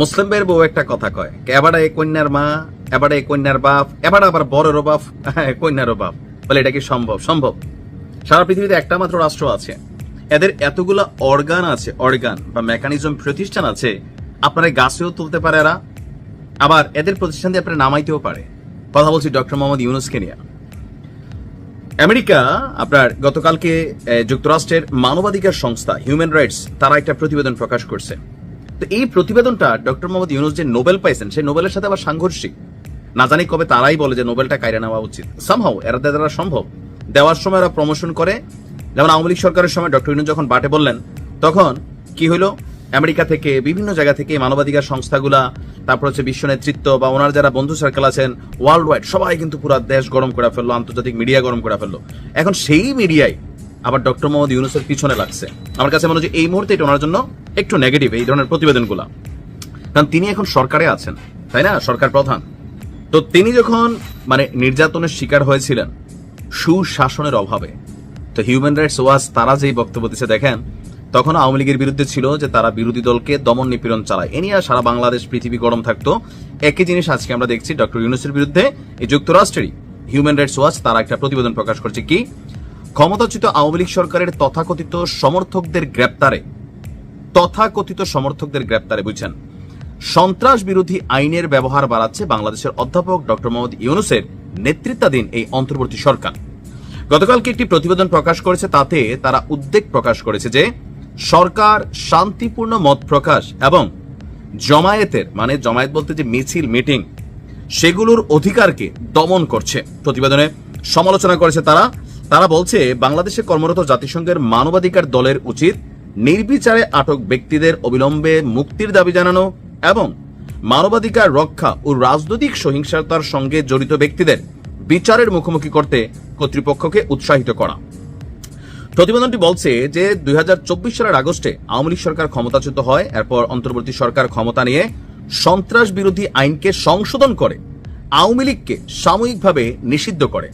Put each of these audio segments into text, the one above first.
মুসলিম ভাইয়ের বউ একটা কথা কয় এবারে কন্যার মা এবারে কন্যার বাপ এবারে আবার বড়েরও বাপ হ্যাঁ, কন্যারও বাপ। বলে এটা কি সম্ভব? সম্ভব। সারা পৃথিবীতে একটা মাত্র রাষ্ট্র আছে। এদের এতগুলা অর্গান আছে অর্গান বা মেকানিজম প্রতিষ্ঠান আছে। আপনারা গাছেও তুলতে পারে এরা। আবার এদের প্রতিষ্ঠান দিয়ে আপনারা নামাইতেও পারে। কথা বলছি ডক্টর মোহাম্মদ ইউনুসকে নিয়ে। আমেরিকা আপনার গতকালকে যুক্তরাষ্ট্রের মানবাধিকার সংস্থা হিউম্যান রাইটস তারা একটা প্রতিবেদন প্রকাশ করছে। তো এই প্রতিবেদনটা ডক্টর মোহাম্মদ ইউনুস যে নোবেল পাইছেন, সেই নোবেলের সাথে আবার সাংঘর্ষিক। না জানি কবে তারাই বলে যে নোবেলটা কায়রা নেওয়া উচিত। সামহাও এরা দ্বারা সম্ভব। দেওয়ার সময় এরা প্রমোশন করে। যেমন আওয়ামী লীগ সরকারের সময় ডক্টর ইউনুস যখন বাটে বললেন, তখন কি হলো আমেরিকা থেকে, বিভিন্ন জায়গা থেকে মানবাধিকার সংস্থাগুলা, তারপর হচ্ছে বিশ্ব নেতৃত্ব বা ওনার যারা বন্ধু সার্কেল আছেন ওয়ার্ল্ড ওয়াইড সবাই কিন্তু পুরো দেশ গরম করে ফেলল, আন্তর্জাতিক মিডিয়া গরম করে ফেলল। এখন সেই মিডিয়ায় আবার ডক্টর মোহাম্মদ ইউনুসের পিছনে লাগছে। আমার কাছে মনে হচ্ছে এই মুহূর্তে এটা ওনার জন্য একটু নেগেটিভ এই ধরনের প্রতিবেদনগুলা। কারণ তিনি এখন সরকারে আছেন, তাই না? সরকার প্রধান। তো তিনি যখন মানে নির্যাতনের শিকার হয়েছিলেন, সুশাসনের অভাবে, তো হিউম্যান রাইটস ওয়াচ তারা যেই বক্তব্য দিচ্ছে দেখেন, তখন আওয়ামী লীগের বিরুদ্ধে ছিল যে তারা বিরোধী দলকে দমন নিপীড়ন চালায়। এ নিয়ে সারা বাংলাদেশ পৃথিবী গরম থাকতো। একই জিনিস আজকে আমরা দেখছি, ডক্টর ইউনুসের বিরুদ্ধে এই যুক্তরাষ্ট্রেরই হিউম্যান রাইটস ওয়াচ তারা একটা প্রতিবেদন প্রকাশ করছে। কি? ক্ষমতাচ্যুত আওয়ামী লীগ সরকারের তথাকথিত সমর্থকদের গ্রেপ্তারে, তথাকথিত সমর্থকদের গ্রেপ্তারে বুঝছেন। সন্ত্রাস বিরোধী আইনের ব্যবহার বাড়াচ্ছে বাংলাদেশের অধ্যাপক ডক্টর মোহাম্মদ ইউনুসের নেতৃত্বাধীন এই অন্তর্বর্তী সরকার। গতকালকে একটি প্রতিবেদন প্রকাশ করেছে, তাতে তারা উদ্বেগ প্রকাশ করেছে যে সরকার শান্তিপূর্ণ মত প্রকাশ এবং জমায়েতের মানে জমায়েত বলতে যে মিছিল, মিটিং, সেগুলোর অধিকারকে দমন করছে। প্রতিবেদনে সমালোচনা করেছে তারা তারা বলছে, বাংলাদেশে কর্মরত জাতিসংঘের মানবাধিকার দলের উচিত নির্বিচারে আটক ব্যক্তিদের অবিলম্বে মুক্তির দাবি জানানো এবং মানবাধিকার রক্ষা ও রাজনৈতিক সহিংসতার সঙ্গে জড়িত ব্যক্তিদের বিচারের মুখোমুখি করতে কর্তৃপক্ষকে উৎসাহিত করা। প্রতিবেদনটি বলছে যে, দুই হাজার চব্বিশ সালের আগস্টে আওয়ামী লীগ সরকার ক্ষমতাচ্যুত হয়, এরপর অন্তর্বর্তী সরকার ক্ষমতা নিয়ে সন্ত্রাস বিরোধী আইনকে সংশোধন করে, আওয়ামী লীগকে সাময়িকভাবে নিষিদ্ধ করে।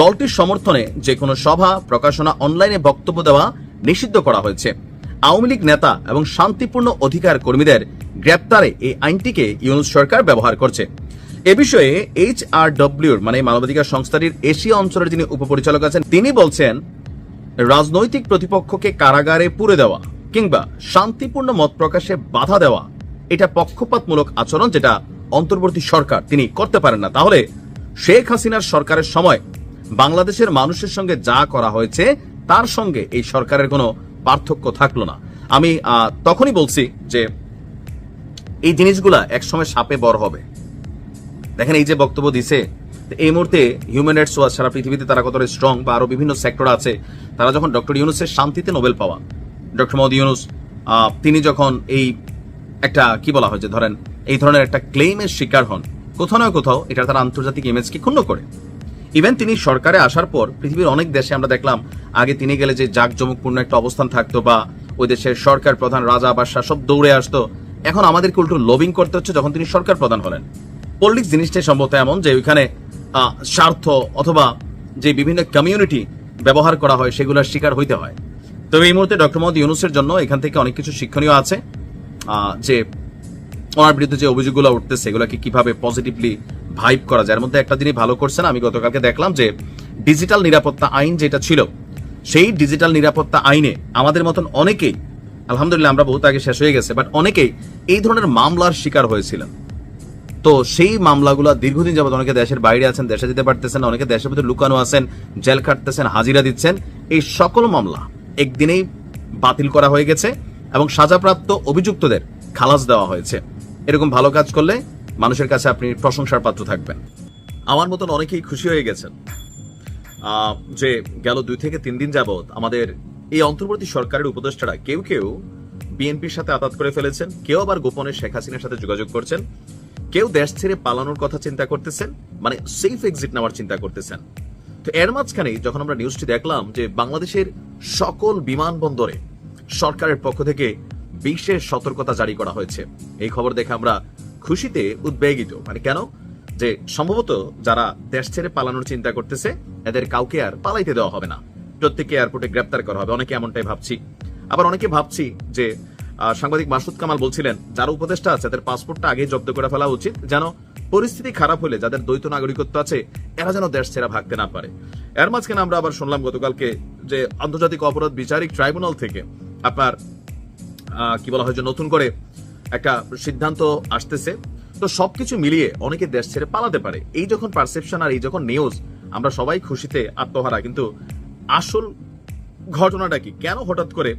দলটির সমর্থনে যে কোনো সভা, প্রকাশনা, অনলাইনে বক্তব্য দেওয়া নিষিদ্ধ করা হয়েছে। আওয়ামী লীগ নেতা এবং শান্তিপূর্ণ অধিকার কর্মীদের গ্রেপ্তারে এই আইনটিকে ইউনুস সরকার ব্যবহার করছে। এ বিষয়ে এইচ আর ডব্লিউর মানে মানবাধিকার সংস্থাটির এশিয়া অঞ্চলের যিনি উপপরিচালক আছেন, তিনি বলছেন, রাজনৈতিক প্রতিপক্ষকে কারাগারে পুরে দেওয়া কিংবা শান্তিপূর্ণ মত প্রকাশে বাধা দেওয়া, এটা পক্ষপাতমূলক আচরণ যেটা অন্তর্বর্তী সরকার তিনি করতে পারেন না। তাহলে শেখ হাসিনার সরকারের সময় বাংলাদেশের মানুষের সঙ্গে যা করা হয়েছে, তার সঙ্গে এই সরকারের কোনো পার্থক্য থাকল না। আমি তখনই বলছি যে এই জিনিসগুলা একসময় সাপে বড় হবে। দেখেন এই যে বক্তব্য দিছে এই মুহূর্তে হিউম্যান রাইটস ওয়াচ সারা পৃথিবীতে তারা কতটা স্ট্রং বা আরও বিভিন্ন সেক্টর আছে, তারা যখন ডক্টর ইউনুসের শান্তিতে নোবেল পাওয়া, ডক্টর মোহাম্মদ ইউনুস তিনি যখন এই একটা কি বলা হয় যে ধরেন, এই ধরনের একটা ক্লেইমের শিকার হন, কোথাও না কোথাও এটা তার আন্তর্জাতিক ইমেজকে ক্ষুণ্ণ করে। ইভেন তিনি সরকারে আসার পর পৃথিবীর অনেক দেশে আমরা দেখলাম, আগে তিনি গেলে যে জাঁকজমকপূর্ণ একটা অবস্থান থাকতো বা ওই দেশের সরকার প্রধান, রাজা বাদশাহ সব দৌড়ে আসতো, এখন আমাদেরকে উল্টো লবিং করতে হচ্ছে যখন তিনি সরকার প্রধান হলেন। পলিটিক্স জিনিসটাই সম্ভবত এমন যে ওইখানে স্বার্থ অথবা যে বিভিন্ন কমিউনিটি ব্যবহার করা হয় সেগুলোর শিকার হইতে হয়। তবে এই মুহূর্তে ডক্টর মোহাম্মদ ইউনুসের জন্য এখান থেকে অনেক কিছু শিক্ষণীয় আছে যে ওনার বিরুদ্ধে যে অভিযোগগুলো উঠতেছে সেগুলোকে কীভাবে পজিটিভলি ভাইব করা যায়। এর মধ্যে একটা জিনিস ভালো করছেন, আমি গতকালকে দেখলাম যে ডিজিটাল নিরাপত্তা আইন যেটা ছিল, সেই ডিজিটাল নিরাপত্তা আইনে আমাদের মতন অনেকেই, আলহামদুলিল্লাহ আমরা বহুত আগে শেষ হয়ে গেছে বাট অনেকেই এই ধরনের মামলার শিকার হয়েছিলেন। তো সেই মামলাগুলো দীর্ঘদিন যাবত অনেকে দেশের বাইরে আছেন, দেশে যেতে পারতেছেন না, অনেকে দেশের ভিতরে লুকানো আছেন, জেল খাটতেছেন, হাজিরা দিচ্ছেন, এই সকল মামলা একদিনেই বাতিল করা হয়ে গেছে এবং সাজাপ্রাপ্ত অভিযুক্তদের খালাস দেওয়া হয়েছে। এরকম ভালো কাজ করলে মানুষের কাছে আপনি প্রশংসার পাত্র থাকবেন। আমার মতন অনেকেই খুশি হয়ে গেছেন। যে গেল দুই থেকে তিন দিন যাবত আমাদের এই অন্তর্বর্তী সরকারের উপদেষ্টারা কেউ কেউ বিএনপির সাথে আতাত করে ফেলেছেন, কেউ আবার গোপনে শেখ হাসিনার সাথে যোগাযোগ করছেন, কেউ দেশ ছেড়ে পালানোর কথা চিন্তা করতেছেন মানে সেফ এক্সিট নেওয়ার চিন্তা করতেছেন। তো এর মাঝখানে যখন আমরা নিউজটি দেখলাম যে বাংলাদেশের সকল বিমানবন্দরে সরকারের পক্ষ থেকে বিশেষ সতর্কতা জারি করা হয়েছে, এই খবর দেখে আমরা খুশিতে উদ্বেগিত। মানে কেন? যে সম্ভবত যারা দেশ ছেড়ে পালানোর চিন্তা করতেছে, এদের কাউকে আর পালাইতে দেওয়া হবে না। প্রত্যেককে এয়ারপোর্টে গ্রেপ্তার করা হবে। অনেকে এমনটাই ভাবছি। আবার অনেকে ভাবছি যে সাংবাদিক মাসুদ কামাল বলছিলেন, যারা উপদেষ্টা আছে, তাদের পাসপোর্টটা আগে জব্দ করে ফেলা উচিত, যেন পরিস্থিতি খারাপ হলে যাদের দ্বৈত নাগরিকত্ব আছে, এরা যেন দেশ ছেড়ে ভাগতে না পারে। এর মাঝখানে আমরা আবার শুনলাম গতকালকে যে আন্তর্জাতিক অপরাধ বিচারিক ট্রাইব্যুনাল থেকে আপনার কি বলা হয় যে নতুন করে একটা সিদ্ধান্ত আসতেছে। তো সবকিছু মিলিয়ে অনেকে দেশ ছেড়ে পালাতে পারে। এই যখন পারসেপশন আর এই যখন নিউজ আমরা সবাই খুশিতে আত্মহারা। কিন্তু আসল ঘটনাটা কি? কেন হঠাৎ করে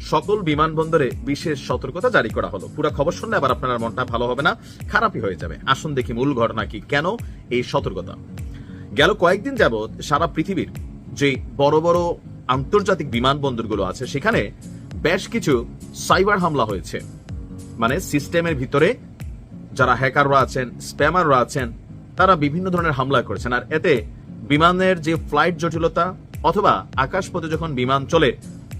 সকল বিমানবন্দরে বিশেষ সতর্কতা জারি করা হলো? পুরো খবর শুনলে আবার আপনার মনটা ভালো হবে না, খারাপই হয়ে যাবে। আসুন দেখি মূল ঘটনা কি? কেন এই সতর্কতা? গেল কয়েকদিন যাবৎ সারা পৃথিবীর যে বড় বড় আন্তর্জাতিক বিমানবন্দরগুলো আছে, সেখানে বেশ কিছু সাইবার হামলা হয়েছে। মানে সিস্টেমের ভিতরে যারা হ্যাকাররা আছেন, স্প্যামাররা আছেন, তারা বিভিন্ন ধরনের হামলা করেছেন। আর এতে বিমানের যে ফ্লাইট জটিলতা অথবা আকাশপথে যখন বিমান চলে,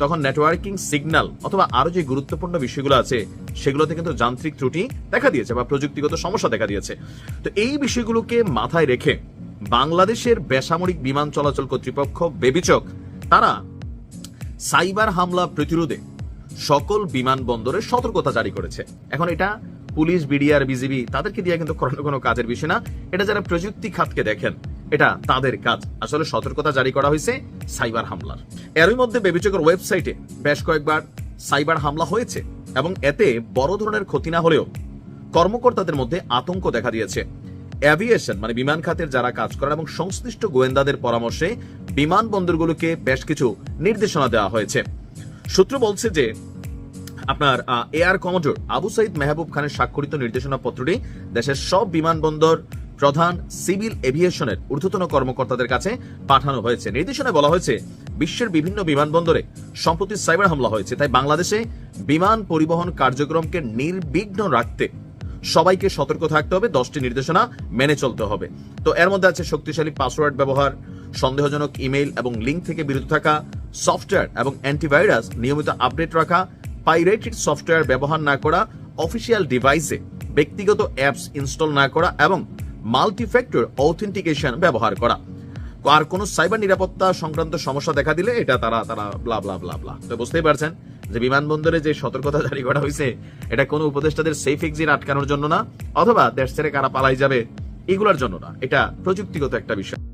তখন নেটওয়ার্কিং সিগন্যাল অথবা আরও যে গুরুত্বপূর্ণ বিষয়গুলো আছে, সেগুলোতে কিন্তু যান্ত্রিক ত্রুটি দেখা দিয়েছে বা প্রযুক্তিগত সমস্যা দেখা দিয়েছে। তো এই বিষয়গুলোকে মাথায় রেখে বাংলাদেশের বেসামরিক বিমান চলাচল কর্তৃপক্ষ, বেবিচক, তারা সাইবার হামলা প্রতিরোধে সকল বিমানবন্দরে সতর্কতা জারি করেছে। এখন এটা পুলিশ, বিডিআর, বিজিবি তাদেরকে দিয়ে কিন্তু কোনো কোনো কাজের বিষয় না। এটা যারা প্রযুক্তি খাতকে দেখেন, এটা তাদের কাজ। আসলে সতর্কতা জারি করা হয়েছে সাইবার হামলার। এরই মধ্যে বেবিচকের ওয়েবসাইটে বেশ কয়েকবার সাইবার হামলা হয়েছে এবং এতে বড় ধরনের ক্ষতি না হলেও কর্মকর্তাদের মধ্যে আতঙ্ক দেখা দিয়েছে। অ্যাভিয়েশন মানে বিমান খাতের যারা কাজ করেন এবং সংশ্লিষ্ট গোয়েন্দাদের পরামর্শে বিমানবন্দরগুলোকে বেশ কিছু নির্দেশনা দেওয়া হয়েছে। সূত্র বলছে যে আপনার এয়ার কমোডোর আবু সাইদ মেহবুব খানের স্বাক্ষরিত নির্দেশনা পত্রটি দেশের সব বিমানবন্দর প্রধান সিভিল এভিয়েশনের ঊর্ধ্বতন কর্মকর্তাদের কাছে পাঠানো হয়েছে। নির্দেশনায় বলা হয়েছে, বিশ্বের বিভিন্ন বিমানবন্দরে সম্প্রতি সাইবার হামলা হয়েছে। তাই বাংলাদেশে বিমান পরিবহন কার্যক্রমকে নির্বিঘ্ন রাখতে সবাইকে সতর্ক থাকতে হবে। দশটি নির্দেশনা মেনে চলতে হবে। তো এর মধ্যে আছে শক্তিশালী পাসওয়ার্ড ব্যবহার, সন্দেহজনক ইমেইল এবং লিঙ্ক থেকে বিরত থাকা সফটওয়্যার এবং অ্যান্টিভাইরাস নিয়মিত আপডেট রাখা, পাইরেটেড সফটওয়্যার ব্যবহার না করা, অফিসিয়াল ডিভাইসে ব্যক্তিগত অ্যাপস ইনস্টল না করা এবং মাল্টিফ্যাক্টর অথেন্টিকেশন ব্যবহার করা। আর কোন সাইবার নিরাপত্তা সংক্রান্ত সমস্যা দেখা দিলে এটা তারা তারা ব্লা ব্লা ব্লা ব্লা তো বুঝতেই পারছেন যে বিমানবন্দরে যে সতর্কতা জারি করা হয়েছে এটা কোনো উপদেষ্টাদের সেফ এক্সিট আটকানোর জন্য না, অথবা দেশ ছেড়ে কারা পালাই যাবে, এগুলোর জন্য না। এটা প্রযুক্তিগত একটা বিষয়।